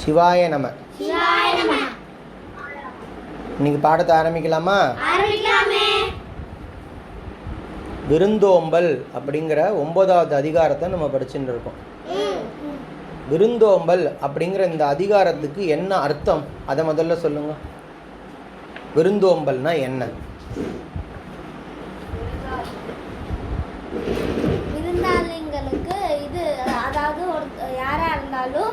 சிவாய நம. இன்னைக்கு பாடத்தை ஆரம்பிக்கலாமா? விருந்தோம்பல் அப்படிங்கிற ஒன்பதாவது அதிகாரத்தை நம்ம படிச்சுட்டு இருக்கோம். விருந்தோம்பல் அப்படிங்கிற இந்த அதிகாரத்துக்கு என்ன அர்த்தம்? அதை முதல்ல சொல்லுங்க. விருந்தோம்பல்னா என்ன? விருந்தாளிங்களுக்கு இது அதாவது ஒரு யாரா இருந்தாலும்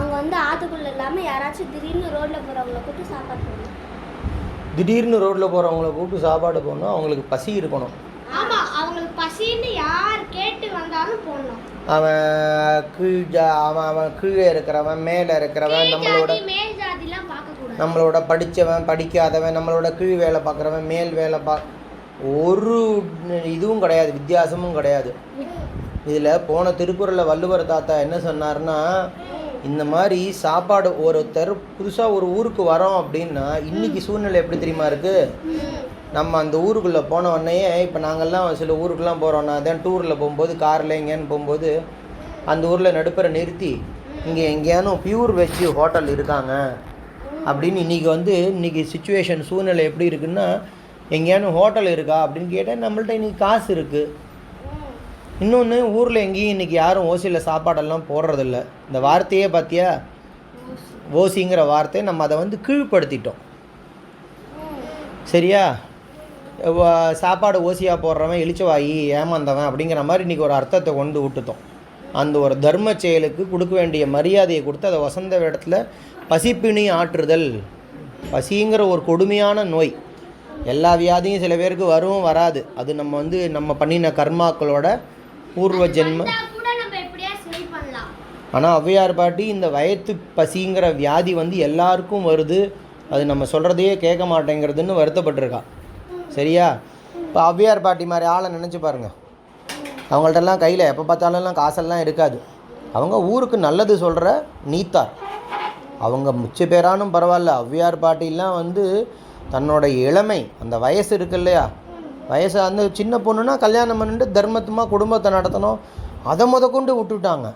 அவங்க வந்து ஆத்துக்குள்ள இல்லாம யாராச்சும் திடீர்னு ரோட்ல போறவங்கள கூப்பிட்டு சாப்பாடு போடணும். திடீர்னு ரோட்டில் போகிறவங்கள கூப்பிட்டு சாப்பாடு போடணும். அவங்களுக்கு பசி இருக்கணும். ஆமா அவங்களுக்கு பசின்னு யார் கேட்டு வந்தாலும் போடணும். அவன் கீழ் ஜா- அவன் அவன் கீழே இருக்கிறவன் மேலே இருக்கிறவன் நம்மளோட மேல் ஜாதிலாம் நம்மளோட படித்தவன் படிக்காதவன் நம்மளோட கீழ் வேலை பார்க்குறவன் மேல் வேலை பா ஒரு இதுவும் கிடையாது வித்தியாசமும் கிடையாது. இதில் போன திருக்குறளில் வள்ளுவர் தாத்தா என்ன சொன்னார்னா இந்த மாதிரி சாப்பாடு ஒருத்தர் புதுசாக ஒரு ஊருக்கு வரோம் அப்படின்னா இன்னைக்கு சூழ்நிலை எப்படி தெரியுமா இருக்குது நம்ம அந்த ஊருக்குள்ளே போன உடனே இப்போ நாங்கள்லாம் சில ஊருக்கெல்லாம் போகிறோம்னா அதான் டூரில் போகும்போது காரில் எங்கேயான்னு போகும்போது அந்த ஊரில் நடுப்பரை நிறுத்தி இங்கே எங்கேயானும் பியூர் வெஜ் ஹோட்டல் இருக்காங்க. அப்படின்னு இன்றைக்கி வந்து இன்றைக்கி சுச்சுவேஷன் சூழ்நிலை எப்படி இருக்குன்னா எங்கேயானும் ஹோட்டல் இருக்கா அப்படின்னு கேட்டால் நம்மள்ட்ட இன்றைக்கி காசு இருக்குது இன்னொன்று ஊரில் எங்கேயும் இன்றைக்கி யாரும் ஓசியில் சாப்பாடெல்லாம் போடுறதில்ல. இந்த வார்த்தையே பார்த்தியா ஓசிங்கிற வார்த்தையை நம்ம அதை வந்து கீழ்ப்படுத்திட்டோம். சரியா? சாப்பாடு ஓசியாக போடுறவன் இளிச்சவாயி ஏமாந்தவன் அப்படிங்கிற மாதிரி இன்றைக்கி ஒரு அர்த்தத்தை கொண்டு விட்டுட்டோம். அந்த ஒரு தர்ம செயலுக்கு கொடுக்க வேண்டிய மரியாதையை கொடுத்து அதை வசந்த இடத்துல பசிப்பிணி ஆற்றுதல். பசிங்கிற ஒரு கொடுமையான நோய். எல்லா வியாதியும் சில பேருக்கு வரும் வராது. அது நம்ம வந்து நம்ம பண்ணின கர்மாக்களோட பூர்வ ஜென்ம. ஆனால் ஔவையார் பாட்டி இந்த வயத்து பசிங்கிற வியாதி வந்து எல்லாருக்கும் வருது. அது நம்ம சொல்கிறதையே கேட்க மாட்டேங்கிறதுன்னு வருத்தப்பட்டிருக்கா. சரியா? இப்போ ஔவையார் பாட்டி மாதிரி ஆளை நினச்சி பாருங்கள் அவங்கள்ட்டெல்லாம் கையில் எப்போ பார்த்தாலும் காசெல்லாம் இருக்காது. அவங்க ஊருக்கு நல்லது சொல்கிற நீத்தார். அவங்க மிச்ச பேரானும் பரவாயில்ல. ஔவையார் பாட்டிலாம் வந்து தன்னோட இளமை அந்த வயசு இருக்கு இல்லையா? வயசு அந்த சின்ன பொண்ணுனா கல்யாணம் பண்ணிட்டு தர்மத்தமாக குடும்பத்தை நடத்தணும். அதை முத கொண்டு விட்டுட்டாங்க.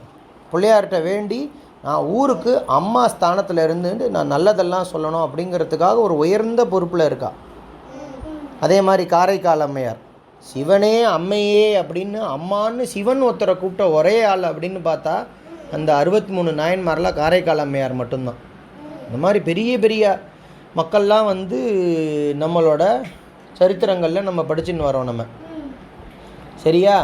பிள்ளையார்கிட்ட வேண்டி நான் ஊருக்கு அம்மா ஸ்தானத்தில் இருந்துட்டு நான் நல்லதெல்லாம் சொல்லணும் அப்படிங்கிறதுக்காக ஒரு உயர்ந்த பொறுப்பில் இருக்கா. அதே மாதிரி காரைக்கால் அம்மையார். சிவனே அம்மையே அப்படின்னு அம்மான்னு சிவன் ஒருத்தரை கூப்பிட்ட ஒரே ஆள் அப்படின்னு பார்த்தா அந்த அறுபத்தி மூணு நாயன்மாரில் காரைக்கால் அம்மையார் மட்டும்தான். இந்த மாதிரி பெரிய பெரிய மக்கள்லாம் வந்து நம்மளோட சரித்திரங்களில் நம்ம படிச்சுன்னு வரோம் நம்ம. சரியா?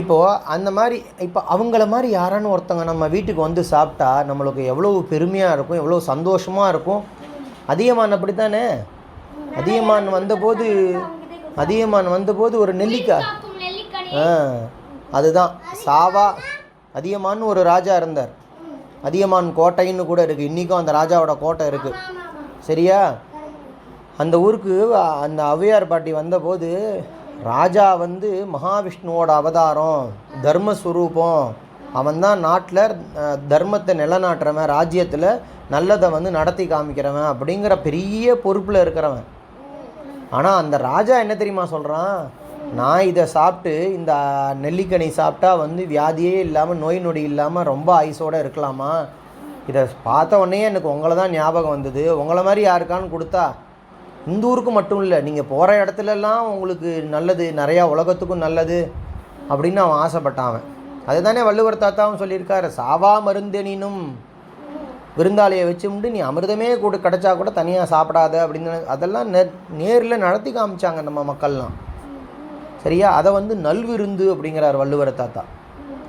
இப்போது அந்த மாதிரி இப்போ அவங்கள மாதிரி யாரான்னு ஒருத்தவங்க நம்ம வீட்டுக்கு வந்து சாப்பிட்டா நம்மளுக்கு எவ்வளோ பெருமையாக இருக்கும் எவ்வளோ சந்தோஷமாக இருக்கும்? அதிகமான் அப்படி தானே? அதியமான் வந்தபோது அதியமான் வந்தபோது ஒரு நெல்லிக்காய் ஆ அதுதான். சாவா அதியமான் ஒரு ராஜா இருந்தார். அதியமான் கோட்டைன்னு கூட இருக்குது இன்றைக்கும் அந்த ராஜாவோட கோட்டை இருக்குது சரியா? அந்த ஊருக்கு அந்த ஔவையார் பாட்டி வந்தபோது ராஜா வந்து மகாவிஷ்ணுவோட அவதாரம் தர்மஸ்வரூபம். அவன் தான் நாட்டில் தர்மத்தை நிலநாட்டுறவன் ராஜ்யத்தில் நல்லதை வந்து நடத்தி காமிக்கிறவன் அப்படிங்கிற பெரிய பொறுப்பில் இருக்கிறவன். ஆனால் அந்த ராஜா என்ன தெரியுமா சொல்கிறான் நான் இதை சாப்பிட்டு இந்த நெல்லிக்கனி சாப்பிட்டா வந்து வியாதியே இல்லாமல் நோய் நொடி இல்லாமல் ரொம்ப ஐஸோடு இருக்கலாமா? இதை பார்த்த உடனே எனக்கு உங்களை தான் ஞாபகம் வந்தது. உங்களை மாதிரி யாருக்கான்னு கொடுத்தா இந்த ஊருக்கு மட்டும் இல்லை நீங்கள் போகிற இடத்துலலாம் உங்களுக்கு நல்லது நிறையா உலகத்துக்கும் நல்லது அப்படின்னு அவன் ஆசைப்பட்டான் அவன். அதுதானே வள்ளுவர் தாத்தாவும் சொல்லியிருக்காரு சாவா மருந்தெனினும் விருந்தாளியை வச்சுட்டு நீ அமிர்தமே கூட கிடைச்சா கூட தனியாக சாப்பிடாத அப்படின்னு அதெல்லாம் நே நேரில் நடத்தி காமிச்சாங்க நம்ம மக்கள்லாம். சரியா? அதை வந்து நல்விருந்து அப்படிங்கிறார் வள்ளுவர் தாத்தா.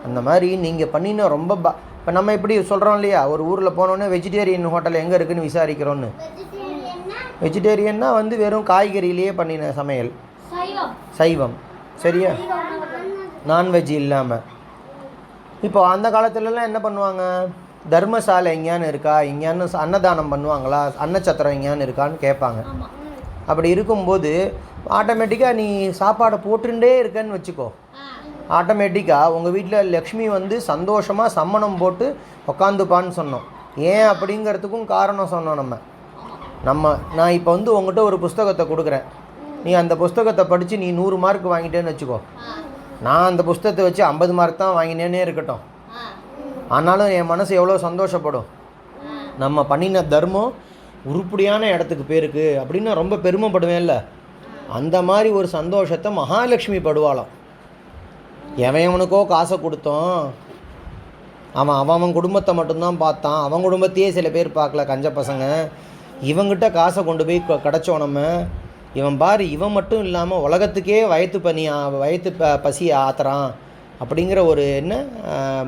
அந்த மாதிரி நீங்கள் பண்ணின ரொம்ப ப இப்போ நம்ம எப்படி சொல்கிறோம் இல்லையா? ஒரு ஊரில் போனோன்னே வெஜிடேரியன் ஹோட்டல் எங்கே இருக்குன்னு விசாரிக்கிறோன்னு வெஜிடேரியன்னா வந்து வெறும் காய்கறியிலேயே பண்ணின சமையல். சைவம். சரியா? நான்வெஜ் இல்லாமல் இப்போ அந்த காலத்துலலாம் என்ன பண்ணுவாங்க? தர்மசாலை எங்கேயான்னு இருக்கா? எங்கேயான்னு அன்னதானம் பண்ணுவாங்களா? அன்னச்சத்திரம் எங்கேயான்னு இருக்கான்னு கேட்பாங்க. அப்படி இருக்கும்போது ஆட்டோமேட்டிக்காக நீ சாப்பாடை போட்டுட்டே இருக்கேன்னு வச்சுக்கோ. ஆட்டோமேட்டிக்காக உங்கள் வீட்டில் லக்ஷ்மி வந்து சந்தோஷமாக சம்மணம் போட்டு உக்காந்துப்பான்னு சொன்னோம். ஏன் அப்படிங்கிறதுக்கும் காரணம் சொன்னோம் நம்ம. நம்ம நான் இப்போ வந்து உங்ககிட்ட ஒரு புஸ்தகத்தை கொடுக்குறேன். நீ அந்த புஸ்தகத்தை படித்து நீ நூறு மார்க் வாங்கிட்டேன்னு வச்சுக்கோ. நான் அந்த புஸ்தகத்தை வச்சு ஐம்பது மார்க் தான் வாங்கினேனே இருக்கட்டும். ஆனாலும் என் மனசு எவ்வளோ சந்தோஷப்படும். நம்ம பண்ணின தர்மம் உருப்படியான இடத்துக்கு போயிருக்கு அப்படின்னு நான் ரொம்ப பெருமைப்படுவேன்ல. அந்த மாதிரி ஒரு சந்தோஷத்தை மகாலட்சுமி படுவாளாம். எவன் எவனுக்கோ காசை கொடுத்தோம். அவன் அவன் குடும்பத்தை மட்டும்தான் பார்த்தான். அவன் குடும்பத்தையே சில பேர் பார்க்கல கஞ்ச பசங்க. இவங்கிட்ட காசை கொண்டு போய் க- நம்ம. இவன் பார் இவன் மட்டும் இல்லாமல் உலகத்துக்கே வயத்து பனி வயத்து ப பசி ஆத்துறான். அப்படிங்கிற ஒரு என்ன?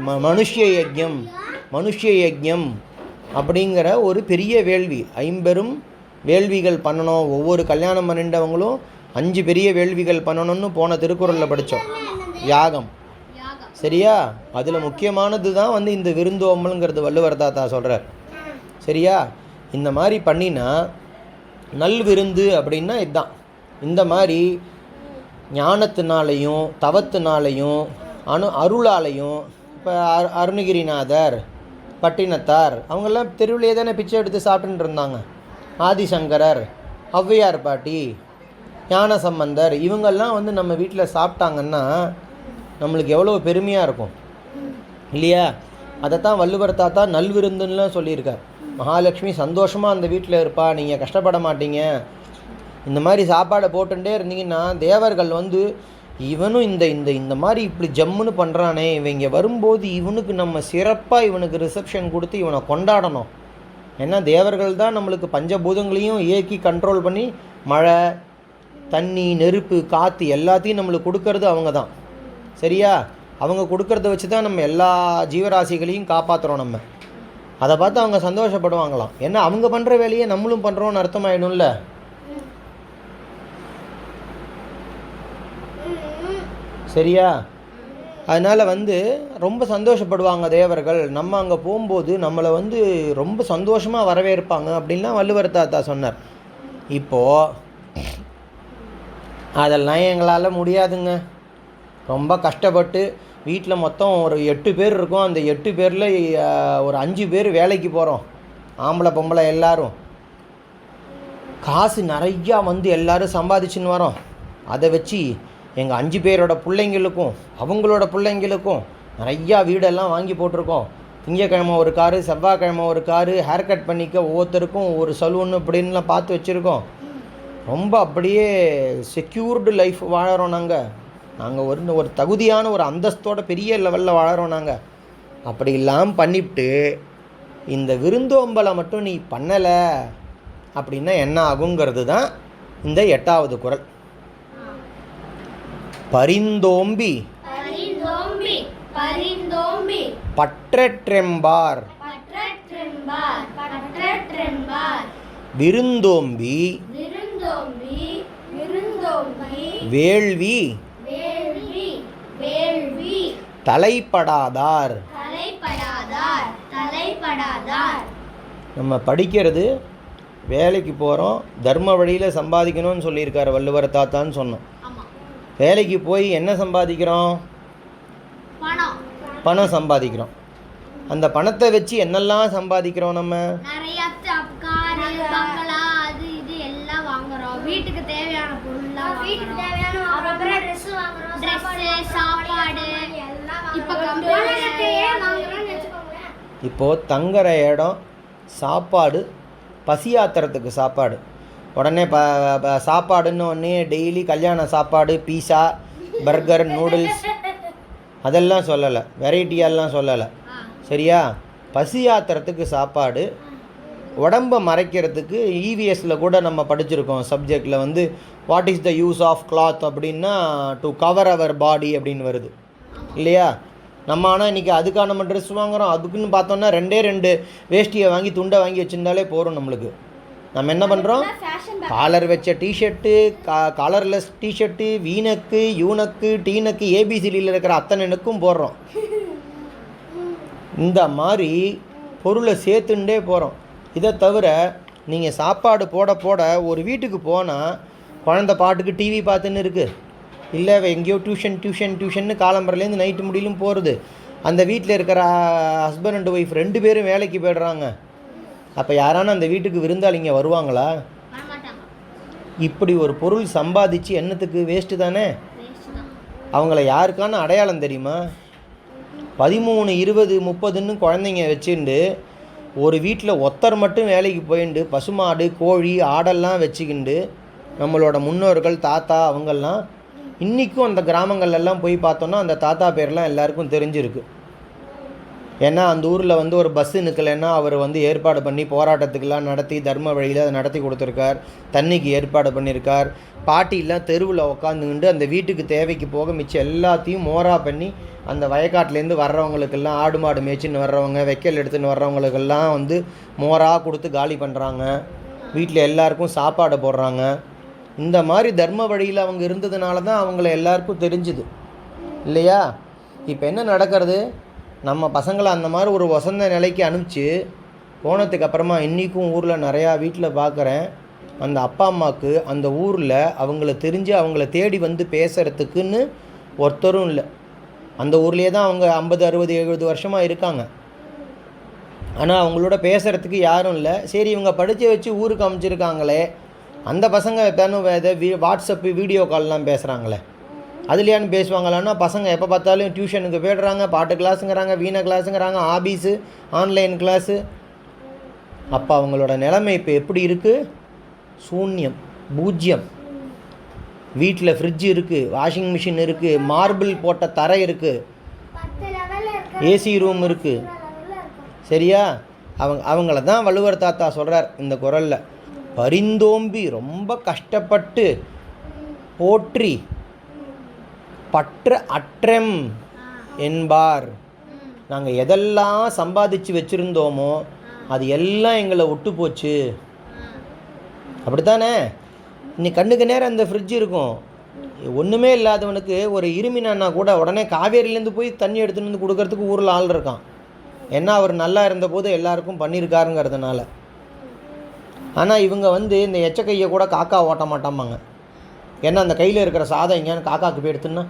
ம மனுஷ்ய யஜ்யம் மனுஷ்ய யஜ்யம் அப்படிங்கிற ஒரு பெரிய வேள்வி. ஐம்பெரும் வேள்விகள் பண்ணணும். ஒவ்வொரு கல்யாணம் பண்ணிண்டவங்களும் அஞ்சு பெரிய வேள்விகள் பண்ணணும்னு போன திருக்குறளில் படித்தோம் யாகம். யாகம் சரியா? அதில் முக்கியமானது தான் வந்து இந்த விருந்தோம்பலுங்கிறது வள்ளுவர் தாத்தா சொல்கிறார் சரியா? இந்த மாதிரி பண்ணினா நல் விருந்து அப்படின்னா இதுதான் இந்த மாதிரி ஞானத்தினாலையும் தவத்தினாலையும் அணு அருளாலையும் இப்போ அரு அருணகிரிநாதர் பட்டினத்தார் அவங்கெல்லாம் தெருவிலே தானே பிச்சை எடுத்து சாப்பிட்டுட்டு இருந்தாங்க. ஆதிசங்கரர் ஔவையார் பாட்டி ஞான சம்பந்தர் இவங்கெல்லாம் வந்து நம்ம வீட்டில் சாப்பிட்டாங்கன்னா நம்மளுக்கு எவ்வளோ பெருமையாக இருக்கும். இல்லையா? அதைத்தான் வள்ளுவர் தாத்தா நல்விருந்துன்னுலாம் சொல்லியிருக்கார். மகாலட்சுமி சந்தோஷமாக அந்த வீட்டில் இருப்பா நீங்கள் கஷ்டப்பட மாட்டீங்க. இந்த மாதிரி சாப்பாடை போட்டுட்டே இருந்தீங்கன்னா தேவர்கள் வந்து இவனும் இந்த இந்த இந்த மாதிரி இப்படி ஜம்முன்னு பண்ணுறானே இவன் இங்கே வரும்போது இவனுக்கு நம்ம சிறப்பாக இவனுக்கு ரிசப்ஷன் கொடுத்து இவனை கொண்டாடணும். ஏன்னா தேவர்கள் தான் நம்மளுக்கு பஞ்சபூதங்களையும் இயக்கி கண்ட்ரோல் பண்ணி மழை தண்ணி நெருப்பு காற்று எல்லாத்தையும் நம்மளுக்கு கொடுக்கறது அவங்க தான். சரியா? அவங்க கொடுக்கறத வச்சு தான் நம்ம எல்லா ஜீவராசிகளையும் காப்பாற்றுறோம் நம்ம. அதை பார்த்து அவங்க சந்தோஷப்படுவாங்களாம். ஏன்னா அவங்க பண்ணுற வேலையை நம்மளும் பண்ணுறோம்னு அர்த்தமாயிடும்ல? சரியா? அதனால் வந்து ரொம்ப சந்தோஷப்படுவாங்க தேவர்கள். நம்ம அங்கே போகும்போது நம்மளை வந்து ரொம்ப சந்தோஷமாக வரவேற்பாங்க அப்படின்லாம் வள்ளுவர் தாத்தா சொன்னார். இப்போது அதெல்லாம் எங்களால் முடியாதுங்க. ரொம்ப கஷ்டப்பட்டு வீட்டில் மொத்தம் ஒரு எட்டு பேர் இருக்கோம். அந்த எட்டு பேரில் ஒரு அஞ்சு பேர் வேலைக்கு போகிறோம் ஆம்பளை பொம்பளை எல்லோரும். காசு நிறையா வந்து எல்லோரும் சம்பாதிச்சுன்னு வரோம். அதை வச்சு எங்கள் அஞ்சு பேரோட பிள்ளைங்களுக்கும் அவங்களோட பிள்ளைங்களுக்கும் நிறையா வீடெல்லாம் வாங்கி போட்டிருக்கோம். திங்கக்கிழமை ஒரு காரு செவ்வாய்க்கிழமை ஒரு காரு ஹேர் கட் பண்ணிக்க ஒவ்வொருத்தருக்கும் ஒரு சலூன் இப்படின்லாம் பார்த்து வச்சுருக்கோம். ரொம்ப அப்படியே செக்யூர்டு லைஃப் வாழறோம் நாங்கள் நாங்கள் ஒரு ஒரு தகுதியான ஒரு அந்தஸ்தோட பெரிய லெவலில் வாழறோம் நாங்கள் அப்படி இல்லாமல் பண்ணிவிட்டு இந்த விருந்தோம்பலை மட்டும் நீ பண்ணலை அப்படின்னா என்ன ஆகுங்கிறது தான் இந்த எட்டாவது குறள் பரிந்தோம்பி. பற்றற்றெம்பார். விருந்தோம்பி. வேள்வி. தலைப்படாதார். தலைப்படாதார் தலைப்படாதார். நம்ம படிக்கிறது வேலைக்கு போகிறோம் தர்ம வழியில் சம்பாதிக்கணும்னு சொல்லியிருக்காரு வள்ளுவர் தாத்தான்னு சொன்னோம். ஆமா. வேலைக்கு போய் என்ன சம்பாதிக்கிறோம்? பணம். பணம் சம்பாதிக்கிறோம். அந்த பணத்தை வச்சு என்னெல்லாம் சம்பாதிக்கிறோம் நம்ம? நிறைய காரு பங்களா அது இது எல்லாம் வாங்குறோம். வீட்டுக்கு தேவையான பொருள்லாம் வீட்டுக்கு தேவையான சாப்பாடு இப்போது தங்குற இடம் சாப்பாடு பசியாத்திரத்துக்கு சாப்பாடு. உடனே ப ப- சாப்பாடுன்னு ஒன்று டெய்லி கல்யாண சாப்பாடு பீஸா பர்கர் நூடுல்ஸ் அதெல்லாம் சொல்லலை. வெரைட்டியெல்லாம் சொல்லலை. சரியா? பசி ஆத்துறதுக்கு சாப்பாடு. உடம்பை மறைக்கிறதுக்கு இவிஎஸ்ல கூட நம்ம படிச்சிருக்கோம் சப்ஜெக்டில் வந்து what is the use of cloth அப்படின்னா டு கவர் அவர் பாடி அப்படின்னு வருது. இல்லையா? நம்ம ஆனால் இன்றைக்கி அதுக்காக நம்ம ட்ரெஸ் வாங்குறோம். அதுக்குன்னு பார்த்தோன்னா ரெண்டே ரெண்டு வேஷ்டியை வாங்கி துண்டை வாங்கி வச்சிருந்தாலே போகிறோம் நம்மளுக்கு. நம்ம என்ன பண்ணுறோம் காலர் வச்ச டிஷர்ட்டு கா காலர்லெஸ் டிஷர்ட்டு வீனக்கு யூனக்கு டீனக்கு ஏபிசிடியில் இருக்கிற அத்தனை நெக்கும் போடுறோம். இந்த மாதிரி பொருளை சேர்த்துண்டே போகிறோம் இதை தவிர நீங்கள் சாப்பாடு போட போட ஒரு வீட்டுக்கு போனால் குழந்த பாட்டுக்கு டிவி பார்த்துன்னு இருக்குது இல்லை எங்கேயோ டியூஷன் டியூஷன் டியூஷன்னு காலம்பரலேருந்து நைட்டு முடியலும் போகிறது அந்த வீட்டில் இருக்கிற ஹஸ்பண்ட் அண்ட் ஒய்ஃப் ரெண்டு பேரும் வேலைக்கு போயிடுறாங்க. அப்போ யாரான அந்த வீட்டுக்கு விருந்தாளிங்க வருவாங்களா? இப்படி ஒரு பொருள் சம்பாதிச்சு என்னத்துக்கு? வேஸ்ட்டு தானே? வேஸ்ட் தான். அவங்கள யாருக்கான அடையாளம் தெரியுமா? பதிமூணு இருபது முப்பதுன்னு குழந்தைங்க வச்சுண்டு ஒரு வீட்டில் ஒத்தர் மட்டும் வேலைக்கு போயிண்டு பசுமாடு கோழி ஆடெல்லாம் வச்சுக்கிண்டு நம்மளோட முன்னோர்கள் தாத்தா அவங்கெல்லாம் இன்றைக்கும் அந்த கிராமங்கள்லாம் போய் பார்த்தோன்னா அந்த தாத்தா பேர்லாம் எல்லாருக்கும் தெரிஞ்சிருக்கு. ஏன்னா அந்த ஊரில் வந்து ஒரு பஸ்ஸு நிற்கலைன்னா அவர் வந்து ஏற்பாடு பண்ணி போராட்டத்துக்கெல்லாம் நடத்தி தர்ம வழியில் அதை நடத்தி கொடுத்துருக்கார். தண்ணிக்கு ஏற்பாடு பண்ணியிருக்கார் பாட்டிலாம் தெருவில் உக்காந்துக்கிண்டு அந்த வீட்டுக்கு தேவைக்கு போக மிச்சம் எல்லாத்தையும் மோரா பண்ணி அந்த வயக்காட்டிலேருந்து வர்றவங்களுக்கெல்லாம் ஆடு மாடு மேய்ச்சின்னு வர்றவங்க வைக்கல் எடுத்துன்னு வர்றவங்களுக்கெல்லாம் வந்து மோராக கொடுத்து காலி பண்ணுறாங்க வீட்டில் எல்லாருக்கும் சாப்பாடு போடுறாங்க. இந்த மாதிரி தர்ம வழியில் அவங்க இருந்ததுனால தான் அவங்கள எல்லாருக்கும் தெரிஞ்சுது. இல்லையா? இப்போ என்ன நடக்கிறது? நம்ம பசங்களை அந்த மாதிரி ஒரு வசந்த நிலைக்கு அனுப்பிச்சு போனதுக்கு அப்புறமா இன்றைக்கும் ஊரில் நிறையா வீட்டில் பார்க்குறேன் அந்த அப்பா அம்மாவுக்கு அந்த ஊரில் அவங்கள தெரிஞ்சு அவங்கள தேடி வந்து பேசுகிறதுக்குன்னு ஒருத்தரும் இல்லை. அந்த ஊர்லேயே தான் அவங்க ஐம்பது அறுபது எழுபது வருஷமாக இருக்காங்க. ஆனால் அவங்களோட பேசுகிறதுக்கு யாரும் இல்லை. சரி இவங்க படித்து வச்சு ஊருக்கு அமைச்சிருக்காங்களே. அந்த பசங்க தானும் இதை வீ வாட்ஸ்அப்பு வீடியோ கால்லாம் பேசுகிறாங்களே அதுலையான்னு பேசுவாங்களான்னா பசங்க எப்போ பார்த்தாலும் டியூஷனுக்கு போய்டுறாங்க பாட்டு கிளாஸுங்கிறாங்க வீணை கிளாஸுங்கிறாங்க ஆபீஸு ஆன்லைன் கிளாஸு. அப்போ அவங்களோட நிலைமை இப்போ எப்படி இருக்குது சூன்யம் பூஜ்யம். வீட்டில் ஃப்ரிட்ஜ் இருக்குது வாஷிங் மிஷின் இருக்குது மார்பிள் போட்ட தரை இருக்குது ஏசி ரூம் இருக்குது சரியா? அவங்க அவங்கள தான் வள்ளுவர் தாத்தா சொல்கிறார் இந்த குரலில். பரிந்தோம்பி ரொம்ப கஷ்டப்பட்டு போற்றி பற்ற அற்றம் என்பார். நாங்கள் எதெல்லாம் சம்பாதிச்சு வச்சுருந்தோமோ அது எல்லாம் எங்களை ஒட்டு போச்சு. அப்படித்தானே? நீ கண்ணுக்கு நேரம் அந்த ஃப்ரிட்ஜ் இருக்கும். ஒன்றுமே இல்லாதவனுக்கு ஒரு இருமினான்னா கூட உடனே காவேரியிலேருந்து போய் தண்ணி எடுத்துன்னு வந்து கொடுக்கறதுக்கு ஊரில் ஆள் இருக்கான். ஏன்னா அவர் நல்லா இருந்தபோது எல்லாருக்கும் பண்ணியிருக்காருங்கிறதுனால. ஆனால் இவங்க வந்து இந்த எச்சக்கையை கூட காக்கா ஓட்ட மாட்டாமாங்க ஏன்னா அந்த கையில் இருக்கிற சாதம் எங்கேயானு காக்காக்கு போய் எடுத்துன்னா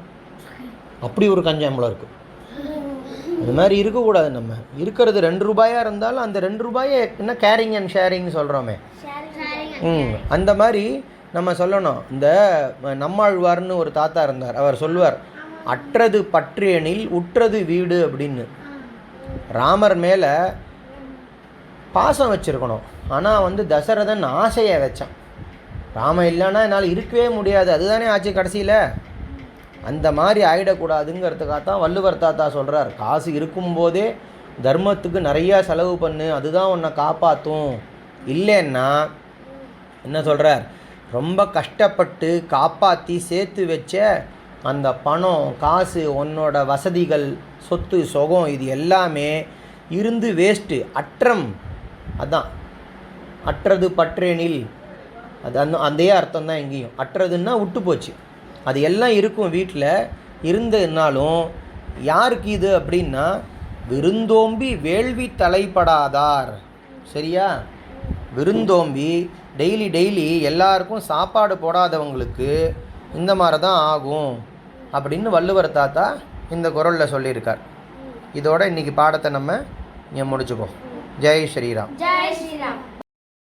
அப்படி ஒரு கஞ்சாம்பளம் இருக்குது அது மாதிரி இருக்கக்கூடாது நம்ம. இருக்கிறது ரெண்டு ரூபாயாக இருந்தாலும் அந்த ரெண்டு ரூபாயை என்ன கேரிங் அண்ட் ஷேரிங் சொல்கிறோமே ம் அந்த மாதிரி நம்ம சொல்லணும். இந்த நம்மாழ்வார்னு ஒரு தாத்தா இருந்தார். அவர் சொல்லுவார் அற்றது பற்றியனில் உற்றது வீடு அப்படின்னு. ராமர் மேலே பாசம் வச்சுருக்கணும். ஆனால் வந்து தசரதன் ஆசையை வச்சான். ராமன் இல்லைன்னா என்னால் இருக்கவே முடியாது. அதுதானே ஆச்சு கடைசியில்? அந்த மாதிரி ஆகிடக்கூடாதுங்கிறதுக்காக தான் வள்ளுவர் தாத்தா சொல்கிறார் காசு இருக்கும்போதே தர்மத்துக்கு நிறையா செலவு பண்ணு. அதுதான் உன்னை காப்பாற்றும் இல்லைன்னா என்ன சொல்கிறார் ரொம்ப கஷ்டப்பட்டு காப்பாற்றி சேர்த்து வச்ச அந்த பணம் காசு உன்னோட வசதிகள் சொத்து சுகம் இது எல்லாமே இருந்து வேஸ்ட்டு அற்றம். அதான். அற்றது பற்றேனில். அது அந்த அதே அர்த்தம் தான் எங்கேயும் அற்றதுன்னா விட்டு போச்சு அது எல்லாம் இருக்கும் வீட்டில் இருந்ததுனாலும் யாருக்கு இது அப்படின்னா விருந்தோம்பி வேள்வி தலைப்படாதார். சரியா? விருந்தோம்பி டெய்லி டெய்லி எல்லாருக்கும் சாப்பாடு போடாதவங்களுக்கு இந்த மாதிரி தான் ஆகும் அப்படின்னு வள்ளுவர் தாத்தா இந்த குரலில் சொல்லியிருக்கார். இதோட இன்றைக்கி பாடத்தை நம்ம இங்கே முடிச்சுப்போம் ஜெய் ஸ்ரீராம். ஜெய் ஸ்ரீராம்.